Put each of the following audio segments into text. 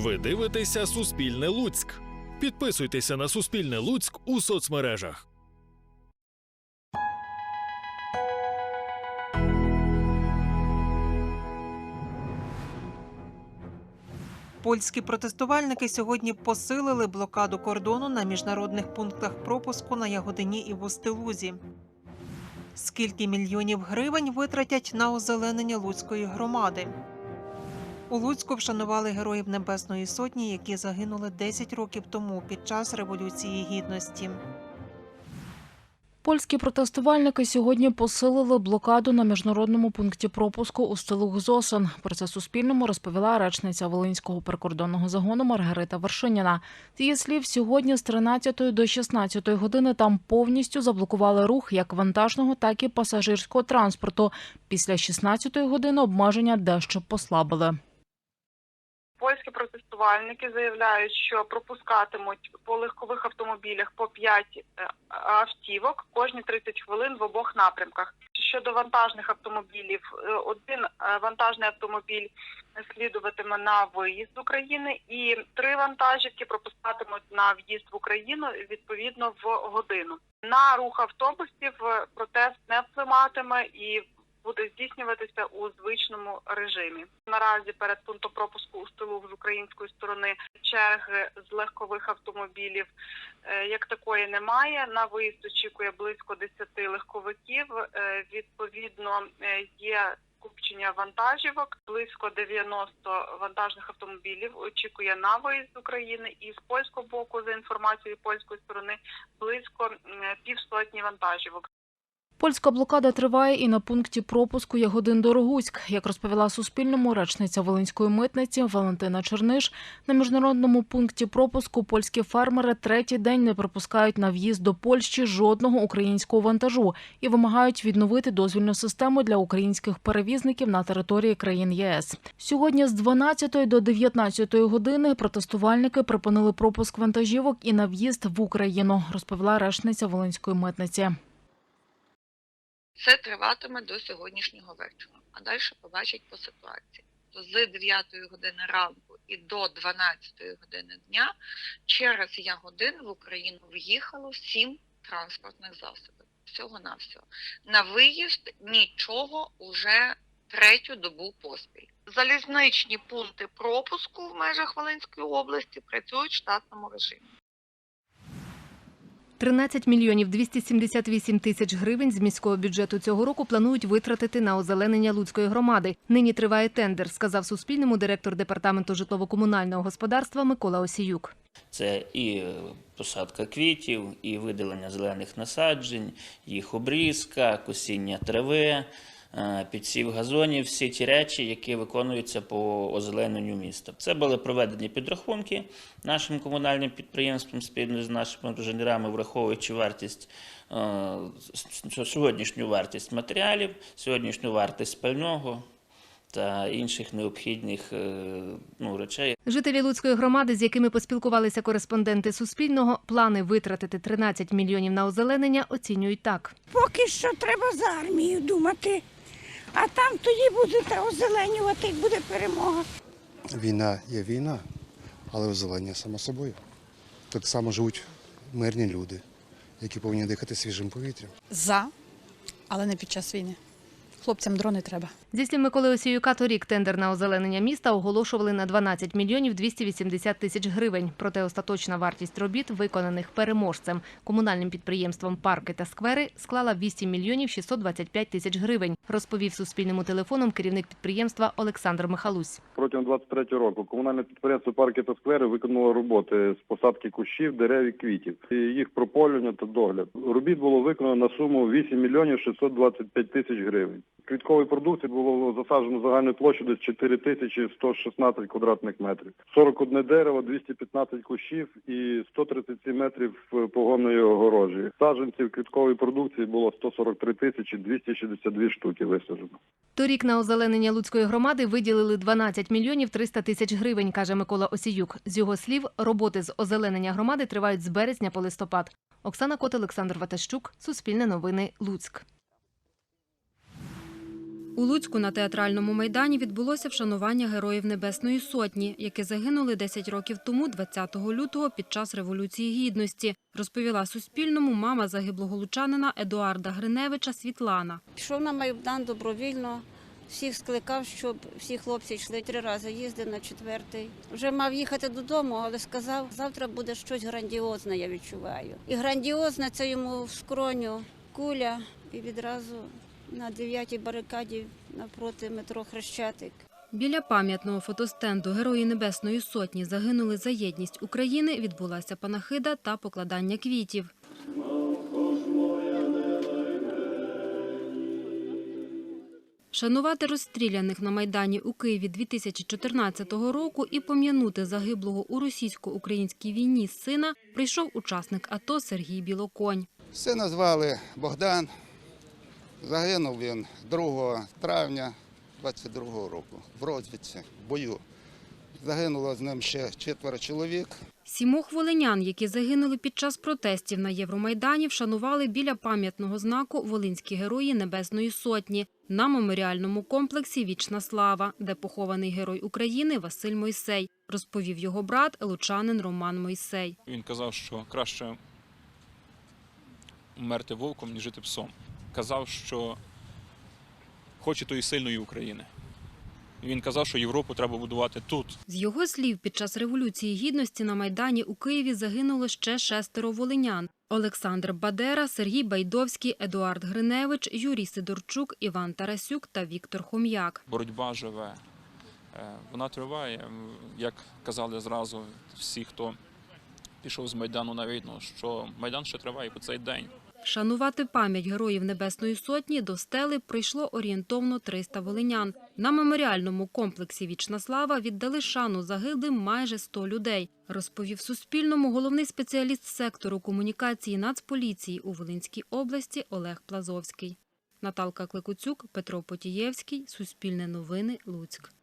Ви дивитеся Суспільне Луцьк. Підписуйтеся на Суспільне Луцьк у соцмережах. Польські протестувальники сьогодні посилили блокаду кордону на міжнародних пунктах пропуску на Ягодині і в Устилузі. Скільки мільйонів гривень витратять на озеленення Луцької громади? У Луцьку вшанували героїв Небесної Сотні, які загинули 10 років тому під час Революції Гідності. Польські протестувальники сьогодні посилили блокаду на міжнародному пункті пропуску у стилух Зосен. Про це Суспільному розповіла речниця Волинського прикордонного загону Маргарита Вершиніна. З її слів, сьогодні з 13 до 16 години там повністю заблокували рух як вантажного, так і пасажирського транспорту. Після 16 години обмеження дещо послабили. Польські протестувальники заявляють, що пропускатимуть по легкових автомобілях по 5 автівок кожні 30 хвилин в обох напрямках. Щодо вантажних автомобілів, е, один е, вантажний автомобіль слідуватиме на виїзд з України, і три вантажівки пропускатимуть на в'їзд в Україну відповідно в годину. На рух автобусів е, протест не впливатиме і буде здійснюватися у звичному режимі. Наразі перед пунктом пропуску у стилу з української сторони черги з легкових автомобілів е, як такої немає. На виїзд очікує близько 10 легковиків. Е, Відповідно, е, є скупчення вантажівок. Близько 90 вантажних автомобілів очікує на виїзд з України. І з польського боку, за інформацією польської сторони, близько півсотні вантажівок. Польська блокада триває і на пункті пропуску Ягодин Дорогуськ. Як розповіла Суспільному речниця Волинської митниці Валентина Черниш, на міжнародному пункті пропуску польські фермери третій день не пропускають на в'їзд до Польщі жодного українського вантажу і вимагають відновити дозвільну систему для українських перевізників на території країн ЄС. Сьогодні з 12 до 19 години протестувальники припинили пропуск вантажівок і на в'їзд в Україну, розповіла речниця Волинської митниці. Це триватиме до сьогоднішнього вечора, а далі побачать по ситуації. То з 9 години ранку і до 12 години дня через Ягодин в Україну в'їхало 7 транспортних засобів. Всього на всього. На виїзд нічого уже третю добу поспіль. Залізничні пункти пропуску в межах Волинської області працюють в штатному режимі. 13 мільйонів 278 тисяч гривень з міського бюджету цього року планують витратити на озеленення Луцької громади. Нині триває тендер, сказав Суспільному директор департаменту житлово-комунального господарства Микола Осіюк. Це і е, посадка квітів, і видалення зелених насаджень, їх обрізка, косіння трави, підсів газонів, всі ті речі, які виконуються по озелененню міста. Це були проведені підрахунки нашим комунальним підприємством спільно з нашими інженерами, враховуючи вартість е, сьогоднішню вартість матеріалів, сьогоднішню вартість пального та інших необхідних е, ну, речей. Жителі Луцької громади, з якими поспілкувалися кореспонденти Суспільного, плани витратити 13 мільйонів на озеленення оцінюють так. Поки що треба за армію думати, а там тоді будете озеленювати, і буде перемога. Війна є війна, але озеленення само собою. Так само живуть мирні люди, які повинні дихати свіжим повітрям. За, але не під час війни. Хлопцям дрони треба. Зі слів Миколи Осіюка, торік тендер на озеленення міста оголошували на 12 мільйонів 280 тисяч гривень. Проте остаточна вартість робіт, виконаних переможцем комунальним підприємством «Парки та сквери», склала 8 мільйонів 625 тисяч гривень, розповів Суспільному телефоном керівник підприємства Олександр Михалусь. Протягом 23 року комунальне підприємство парки та сквери виконало роботи з посадки кущів, дерев і квітів, і їх прополювання та догляд. Робіт було виконано на суму 8 мільйонів 625 тисяч гривень. Квіткової продукції було засаджено загальною площею десь 4 тисячі 116 квадратних метрів. 41 дерево, 215 кущів і 137 метрів погонної огорожі. Саджанців квіткової продукції було 143 тисячі 262 штуки висаджено. Торік на озеленення Луцької громади виділили 12 мільйонів 300 тисяч гривень, каже Микола Осіюк. З його слів, роботи з озеленення громади тривають з березня по листопад. Оксана Кот, Олександр Ватащук, Суспільне новини, Луцьк. У Луцьку на театральному майдані відбулося вшанування героїв Небесної Сотні, які загинули 10 років тому, 20 лютого, під час Революції Гідності, розповіла Суспільному мама загиблого лучанина Едуарда Гриневича Світлана. Пішов на Майдан добровільно, всіх скликав, щоб всі хлопці йшли три рази, їздив на четвертий. Вже мав їхати додому, але сказав, завтра буде щось грандіозне, я відчуваю. І грандіозне це йому в скроню куля і відразу на дев'ятій барикаді напроти метро Хрещатик. Біля пам'ятного фотостенду Герої Небесної Сотні загинули за єдність України. Відбулася панахида та покладання квітів. Шанувати розстріляних на Майдані у Києві 2014 року і пом'янути загиблого у російсько-українській війні сина прийшов учасник АТО Сергій Білоконь. Сина звали Богдан. Загинув він 2 травня 22-го року в розвідці, в бою. Загинуло з ним ще четверо чоловік. Сімох волинян, які загинули під час протестів на Євромайдані, вшанували біля пам'ятного знаку «Волинські герої Небесної Сотні» на меморіальному комплексі «Вічна слава», де похований герой України Василь Мойсей, розповів його брат, лучанин Роман Мойсей. Він казав, що краще вмерти вовком, ніж жити псом. Казав, що хоче тої сильної України. Він казав, що Європу треба будувати тут. З його слів, під час Революції Гідності на Майдані у Києві загинуло ще шестеро волинян. Олександр Бадера, Сергій Байдовський, Едуард Гриневич, Юрій Сидорчук, Іван Тарасюк та Віктор Хом'як. Боротьба живе. Е, Вона триває. Як казали зразу всі, хто пішов з Майдану на війну, що Майдан ще триває по цей день. Шанувати пам'ять героїв Небесної Сотні до стели прийшло орієнтовно 300 волинян. На меморіальному комплексі «Вічна слава» віддали шану загиблим майже 100 людей, розповів Суспільному головний спеціаліст сектору комунікації Нацполіції у Волинській області Олег Плазовський. Наталка Кликуцюк, Петро Потієвський, Суспільне новини, Луцьк.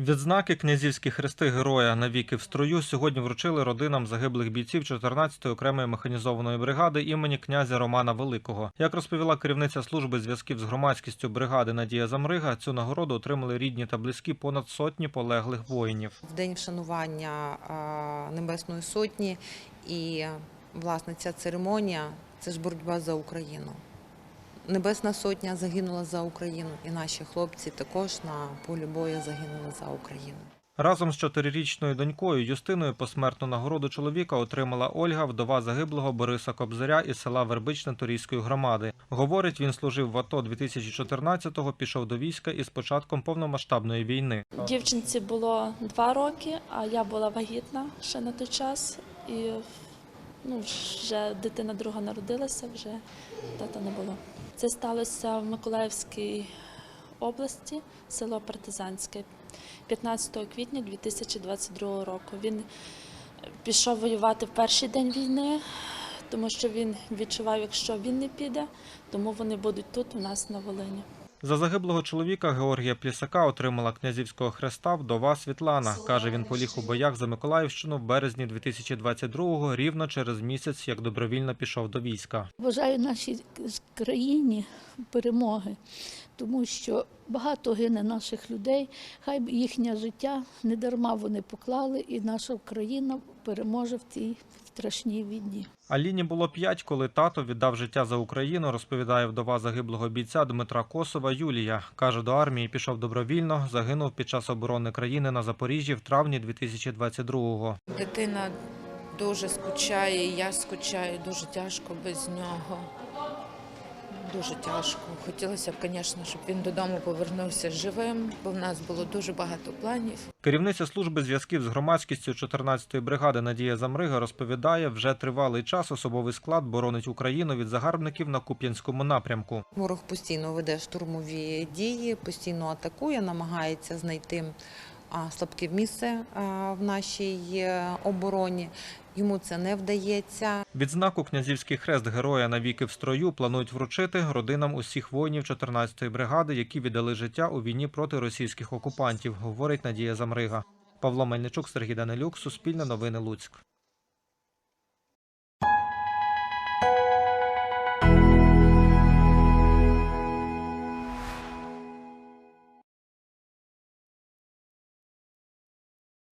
Відзнаки князівські хрести героя навіки в строю сьогодні вручили родинам загиблих бійців 14-ї окремої механізованої бригади імені князя Романа Великого. Як розповіла керівниця служби зв'язків з громадськістю бригади Надія Замрига, цю нагороду отримали рідні та близькі понад сотні полеглих воїнів. в день вшанування Небесної Сотні. І власне ця церемонія це ж боротьба за Україну. Небесна Сотня загинула за Україну, і наші хлопці також на полі бою загинули за Україну. Разом з чотирирічною донькою Юстиною посмертну нагороду чоловіка отримала Ольга, вдова загиблого Бориса Кобзаря із села Вербичне Торійської громади. Говорить, він служив в АТО 2014-го, пішов до війська із початком повномасштабної війни. Дівчинці було два роки, а я була вагітна ще на той час. І ну, вже дитина друга народилася, вже тата не було. Це сталося в Миколаївській області, село Партизанське, 15 квітня 2022 року. Він пішов воювати в перший день війни, тому що він відчував, якщо він не піде, тому вони будуть тут у нас на Волині. За загиблого чоловіка Георгія Плісака отримала князівського хреста вдова Світлана. Каже, він поліг у боях за Миколаївщину в березні 2022-го, рівно через місяць, як добровільно пішов до війська. Бажаю нашій країні перемоги, тому що багато гине наших людей. Хай їхнє життя не дарма вони поклали, і наша країна переможе в цій страшній війні. Аліні було п'ять, коли тато віддав життя за Україну, розповідає вдова загиблого бійця Дмитра Косова Юлія. Каже, до армії пішов добровільно, загинув під час оборони країни на Запоріжжі в травні 2022-го. Дитина дуже скучає, і я скучаю, дуже тяжко без нього. Дуже тяжко. Хотілося б, звісно, щоб він додому повернувся живим, бо в нас було дуже багато планів. Керівниця служби зв'язків з громадськістю 14-ї бригади Надія Замрига розповідає, вже тривалий час особовий склад боронить Україну від загарбників на Куп'янському напрямку. Ворог постійно веде штурмові дії, постійно атакує, намагається знайти слабке місце в нашій е, обороні. Йому це не вдається. Відзнаку князівський хрест героя навіки в строю планують вручити родинам усіх воїнів 14-ї бригади, які віддали життя у війні проти російських окупантів, говорить Надія Замрига. Павло Мельничук, Сергій Данилюк, Суспільне новини Луцьк.